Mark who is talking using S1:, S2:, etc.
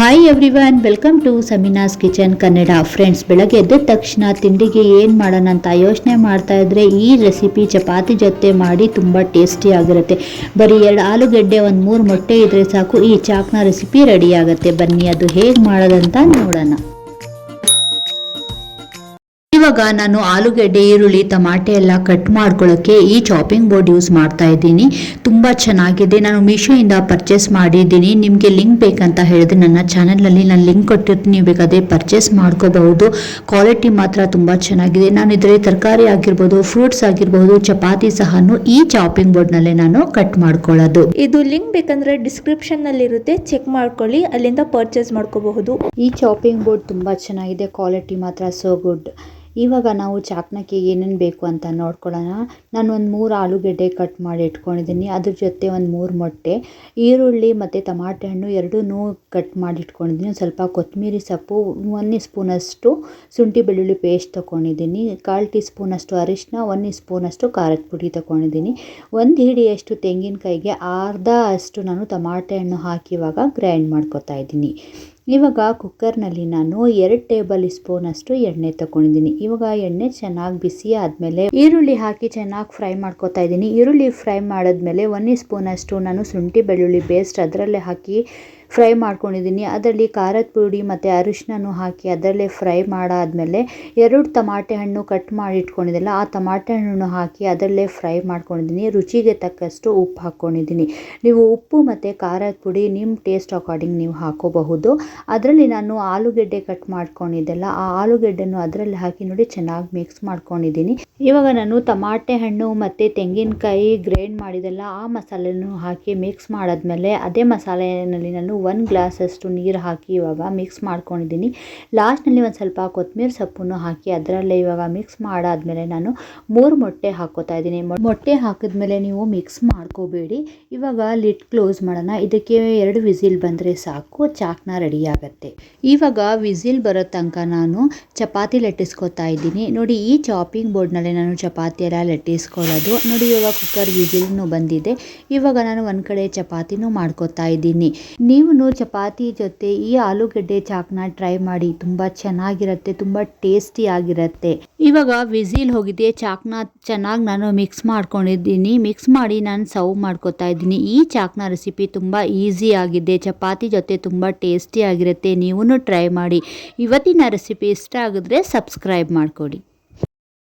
S1: Hi everyone welcome to Samina's kitchen Kannada friends ಬೆಳಗ್ಗೆ ಎದ್ದ ತಕ್ಷಣ ತಿಂಡಿಗೆ ಏನು ಮಾಡೋಣ ಅಂತ ಯೋಚನೆ ಮಾಡ್ತಾ ಇದ್ರೆ ಈ ರೆಸಿಪಿ ಚಪಾತಿ ಜೊತೆ ಮಾಡಿ ತುಂಬ ಟೇಸ್ಟಿ ಆಗಿರುತ್ತೆ. ಬರೀ ಎರಡು ಆಲೂಗಡ್ಡೆ, ಒಂದು ಮೂರು ಮೊಟ್ಟೆ ಇದ್ರೆ ಸಾಕು, ಈ ಚಾಕ್ನ ರೆಸಿಪಿ ರೆಡಿ ಆಗುತ್ತೆ. ಬನ್ನಿ, ಅದು ಹೇಗೆ ಮಾಡೋದಂತ ನೋಡೋಣ. ಇವಾಗ ನಾನು ಆಲೂಗೆಡ್ಡೆ ಈರುಳ್ಳಿ ಟಮಾಟೆ ಎಲ್ಲ ಕಟ್ ಮಾಡ್ಕೊಳ್ಳೋಕ್ಕೆ ಈ ಚಾಪಿಂಗ್ ಬೋರ್ಡ್ ಯೂಸ್ ಮಾಡ್ತಾ ಇದ್ದೀನಿ. ತುಂಬ ಚೆನ್ನಾಗಿದೆ. ನಾನು ಮೀಶೋಯಿಂದ ಪರ್ಚೇಸ್ ಮಾಡಿದ್ದೀನಿ. ನಿಮಗೆ ಲಿಂಕ್ ಬೇಕಂತ ಹೇಳಿದ್ರೆ ನನ್ನ ಚಾನಲ್ನಲ್ಲಿ ನಾನು ಲಿಂಕ್ ಕೊಟ್ಟಿರ್ತೀನಿ. ನೀವು ಬೇಕಾದರೆ ಪರ್ಚೇಸ್ ಮಾಡ್ಕೋಬಹುದು. ಕ್ವಾಲಿಟಿ ಮಾತ್ರ ತುಂಬ ಚೆನ್ನಾಗಿದೆ. ನಾನು ಇದರಲ್ಲಿ ತರಕಾರಿ ಆಗಿರ್ಬೋದು ಫ್ರೂಟ್ಸ್ ಆಗಿರ್ಬೋದು ಚಪಾತಿ ಸಹ ಈ ಚಾಪಿಂಗ್ ಬೋರ್ಡ್ನಲ್ಲೇ ನಾನು ಕಟ್ ಮಾಡ್ಕೊಳ್ಳೋದು.
S2: ಇದು ಲಿಂಕ್ ಬೇಕಂದ್ರೆ ಡಿಸ್ಕ್ರಿಪ್ಷನ್ನಲ್ಲಿ ಇರುತ್ತೆ ಚೆಕ್ ಮಾಡ್ಕೊಳ್ಳಿ. ಅಲ್ಲಿಂದ ಪರ್ಚೇಸ್ ಮಾಡ್ಕೋಬಹುದು.
S1: ಈ ಚಾಪಿಂಗ್ ಬೋರ್ಡ್ ತುಂಬ ಚೆನ್ನಾಗಿದೆ. ಕ್ವಾಲಿಟಿ ಮಾತ್ರ ಸೋ ಗುಡ್ ಇವಾಗ ನಾವು ಚಾಕ್ನಕ್ಕೆ ಏನೇನು ಬೇಕು ಅಂತ ನೋಡ್ಕೊಳ್ಳೋಣ. ನಾನು ಒಂದು ಮೂರು ಆಲೂಗೆಡ್ಡೆ ಕಟ್ ಮಾಡಿ ಇಟ್ಕೊಂಡಿದ್ದೀನಿ. ಅದ್ರ ಜೊತೆ ಒಂದು ಮೂರು ಮೊಟ್ಟೆ, ಈರುಳ್ಳಿ ಮತ್ತು ಟಮಾಟೆ ಹಣ್ಣು ಎರಡೂ ಕಟ್ ಮಾಡಿ ಇಟ್ಕೊಂಡಿದ್ದೀನಿ. ಸ್ವಲ್ಪ ಕೊತ್ತಂಬರಿ ಸೊಪ್ಪು, ಒಂದು ಸ್ಪೂನಷ್ಟು ಶುಂಠಿ ಬೆಳ್ಳುಳ್ಳಿ ಪೇಸ್ಟ್ ತೊಗೊಂಡಿದ್ದೀನಿ ಕಾಲು ಟೀ ಸ್ಪೂನಷ್ಟು ಅರಿಶಿನ ಒಂದು ಸ್ಪೂನಷ್ಟು ಖಾರದ ಪುಡಿ ತೊಗೊಂಡಿದ್ದೀನಿ ಒಂದು ಹಿಡಿಯಷ್ಟು ತೆಂಗಿನಕಾಯಿಗೆ ಅರ್ಧ ಅಷ್ಟು ನಾನು ಟಮಾಟೆ ಹಣ್ಣು ಹಾಕಿ ಇವಾಗ ಗ್ರೈಂಡ್ ಮಾಡ್ಕೊತಾ ಇದ್ದೀನಿ. ಇವಾಗ ಕುಕ್ಕರ್ನಲ್ಲಿ ನಾನು ಎರಡು ಟೇಬಲ್ ಸ್ಪೂನಷ್ಟು ಎಣ್ಣೆ ತಗೊಂಡಿದ್ದೀನಿ. ಇವಾಗ ಎಣ್ಣೆ ಚೆನ್ನಾಗಿ ಬಿಸಿ ಆದಮೇಲೆ ಈರುಳ್ಳಿ ಹಾಕಿ ಚೆನ್ನಾಗಿ ಫ್ರೈ ಮಾಡ್ಕೊತಾ ಇದ್ದೀನಿ. ಈರುಳ್ಳಿ ಫ್ರೈ ಮಾಡಿದ್ಮೇಲೆ ಒಂದು ಸ್ಪೂನಷ್ಟು ನಾನು ಶುಂಠಿ ಬೆಳ್ಳುಳ್ಳಿ ಪೇಸ್ಟ್ ಅದರಲ್ಲೇ ಹಾಕಿ ಫ್ರೈ ಮಾಡ್ಕೊಂಡಿದ್ದೀನಿ. ಅದರಲ್ಲಿ ಖಾರದ ಪುಡಿ ಮತ್ತು ಅರಿಶಿನೂ ಹಾಕಿ ಅದರಲ್ಲೇ ಫ್ರೈ ಮಾಡಾದಮೇಲೆ ಎರಡು ತಮಾಟೆ ಹಣ್ಣು ಕಟ್ ಮಾಡಿ ಇಟ್ಕೊಂಡಿದ್ದೆಲ್ಲ. ಆ ತಮಾಟೆ ಹಣ್ಣನ್ನು ಹಾಕಿ ಅದರಲ್ಲೇ ಫ್ರೈ ಮಾಡ್ಕೊಂಡಿದ್ದೀನಿ. ರುಚಿಗೆ ತಕ್ಕಷ್ಟು ಉಪ್ಪು ಹಾಕ್ಕೊಂಡಿದ್ದೀನಿ. ನೀವು ಉಪ್ಪು ಮತ್ತು ಖಾರದ ಪುಡಿ ನಿಮ್ಮ ಟೇಸ್ಟ್ ಅಕಾರ್ಡಿಂಗ್ ನೀವು ಹಾಕೋಬಹುದು. ಅದರಲ್ಲಿ ನಾನು ಆಲೂಗೆಡ್ಡೆ ಕಟ್ ಮಾಡ್ಕೊಂಡಿದ್ದೆಲ್ಲ, ಆ ಆಲೂಗೆಡ್ಡೆನು ಅದರಲ್ಲಿ ಹಾಕಿ ನೋಡಿ ಚೆನ್ನಾಗಿ ಮಿಕ್ಸ್ ಮಾಡ್ಕೊಂಡಿದ್ದೀನಿ. ಇವಾಗ ನಾನು ತಮಾಟೆ ಹಣ್ಣು ಮತ್ತು ತೆಂಗಿನಕಾಯಿ ಗ್ರೈಂಡ್ ಮಾಡಿದೆಲ್ಲ ಆ ಮಸಾಲೆನೂ ಹಾಕಿ ಮಿಕ್ಸ್ ಮಾಡಾದ್ಮೇಲೆ, ಅದೇ ಮಸಾಲೆಯಲ್ಲಿ ನಾನು ಒಂದು ಗ್ಲಾಸಷ್ಟು ನೀರು ಹಾಕಿ ಇವಾಗ ಮಿಕ್ಸ್ ಮಾಡ್ಕೊಂಡಿದ್ದೀನಿ. ಲಾಸ್ಟ್ನಲ್ಲಿ ಒಂದು ಸ್ವಲ್ಪ ಕೊತ್ತಂಬರಿ ಸೊಪ್ಪನ್ನು ಹಾಕಿ ಅದರಲ್ಲೇ ಇವಾಗ ಮಿಕ್ಸ್ ಮಾಡಾದಮೇಲೆ ನಾನು ಮೂರು ಮೊಟ್ಟೆ ಹಾಕೋತಾ ಇದ್ದೀನಿ. ಮೊಟ್ಟೆ ಹಾಕಿದ್ಮೇಲೆ ನೀವು ಮಿಕ್ಸ್ ಮಾಡ್ಕೋಬೇಡಿ. ಇವಾಗ ಲಿಡ್ ಕ್ಲೋಸ್ ಮಾಡೋಣ. ಇದಕ್ಕೆ ಎರಡು ವಿಸಿಲ್ ಬಂದರೆ ಸಾಕು. ಚಾಕ್ನ ರೆಡಿ ಆಗುತ್ತೆ. ಇವಾಗ ವಿಸಿಲ್ ಬರೋ ತನಕ ನಾನು ಚಪಾತಿ ಲಟ್ಟಿಸ್ಕೊತಾ ಇದ್ದೀನಿ. ನೋಡಿ ಈ ಚಾಪಿಂಗ್ ಬೋರ್ಡ್ನಲ್ಲೇ ನಾನು ಚಪಾತಿ ಎಲ್ಲ ಲಟ್ಟಿಸ್ಕೊಳ್ಳೋದು ನೋಡಿ ಇವಾಗ ಕುಕ್ಕರ್ ವಿಸಿಲ್ನು ಬಂದಿದೆ. ಇವಾಗ ನಾನು ಒಂದು ಕಡೆ ಚಪಾತಿನೂ ಮಾಡ್ಕೋತಾ ಇದ್ದೀನಿ. ನೀವು ಚಪಾತಿ ಜೊತೆ ಈ ಆಲೂಗಡ್ಡೆ ಚಾಕ್ನ ಟ್ರೈ ಮಾಡಿ ತುಂಬ ಚೆನ್ನಾಗಿರುತ್ತೆ, ತುಂಬ ಟೇಸ್ಟಿ ಆಗಿರುತ್ತೆ. ಇವಾಗ ವಿಸಿಲ್ ಹೋಗಿದೆ, ಚಾಕ್ನ ಚೆನ್ನಾಗಿ ನಾನು ಮಿಕ್ಸ್ ಮಾಡ್ಕೊಂಡಿದ್ದೀನಿ. ಮಿಕ್ಸ್ ಮಾಡಿ ನಾನು ಸರ್ವ್ ಮಾಡ್ಕೊತಾ ಇದ್ದೀನಿ. ಈ ಚಾಕ್ನ ರೆಸಿಪಿ ತುಂಬ ಈಸಿ ಆಗಿದೆ, ಚಪಾತಿ ಜೊತೆ ತುಂಬ ಟೇಸ್ಟಿ ಆಗಿರುತ್ತೆ ನೀವು ಟ್ರೈ ಮಾಡಿ. ಇವತ್ತಿನ ರೆಸಿಪಿ ಇಷ್ಟ ಆಗಿದ್ರೆ ಸಬ್ಸ್ಕ್ರೈಬ್ ಮಾಡಿಕೊಡಿ.